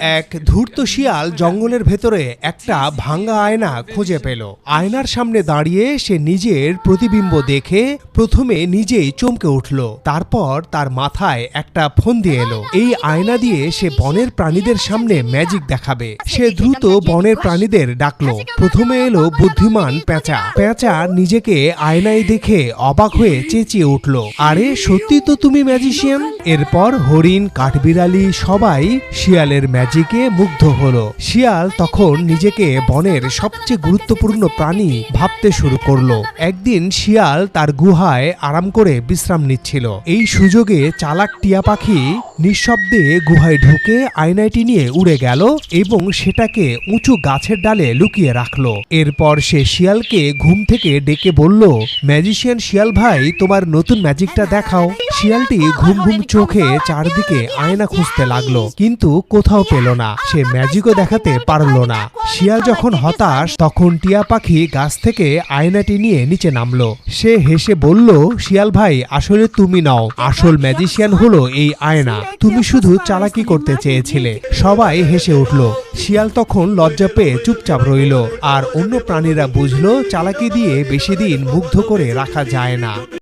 এক ধূর্ত শিয়াল জঙ্গলের ভেতরে একটা ভাঙ্গা আয়না খুঁজে পেল। আয়নার সামনে দাঁড়িয়ে সে নিজের প্রতিবিম্ব দেখে প্রথমে নিজেই চমকে উঠল। তারপর তার মাথায় একটা ফোন দিয়ে এলো। এই আয়না দিয়ে সে বনের প্রাণীদের সামনে ম্যাজিক দেখাবে। সে দ্রুত বনের প্রাণীদের ডাকলো। প্রথমে এলো বুদ্ধিমান পেঁচা। পেঁচা নিজেকে আয়নায় দেখে অবাক হয়ে চেঁচিয়ে উঠল। আরে সত্যি তো তুমি ম্যাজিশিয়ান? এরপর হরিণ, কাঠবিড়ালি সবাই শিয়ালের ম্যাজিকে মুগ্ধ হল। শিয়াল তখন নিজেকে বনের সবচেয়ে গুরুত্বপূর্ণ প্রাণী ভাবতে শুরু করল। একদিন শিয়াল তার গুহায় আরাম করে বিশ্রাম নিচ্ছিল। এই সুযোগে চালাক টিয়া পাখি নিঃশব্দে গুহায় ঢুকে আয়নাটি নিয়ে উড়ে গেল এবং সেটাকে উঁচু গাছের ডালে লুকিয়ে রাখল। এরপর সে শিয়ালকে ঘুম থেকে ডেকে বলল, ম্যাজিশিয়ান শিয়াল ভাই, তোমার নতুন ম্যাজিকটা দেখাও। শিয়ালটি ঘুম ঘুম চোখে চারদিকে আয়না খুঁজতে লাগল, কিন্তু কোথাও পেল না। সে ম্যাজিকও দেখাতে পারল না। শিয়াল যখন হতাশ, তখন টিয়া পাখি গাছ থেকে আয়নাটি নিয়ে নিচে নামলো। সে হেসে বলল, শিয়াল ভাই, আসলে তুমি নাও। আসল ম্যাজিশিয়ান হলো এই আয়না। তুমি শুধু চালাকি করতে চেয়েছিলে। সবাই হেসে উঠল। শিয়াল তখন লজ্জা পেয়ে চুপচাপ রইল। আর অন্য প্রাণীরা বুঝলো, চালাকি দিয়ে বেশি দিন মুগ্ধ করে রাখা যায় না।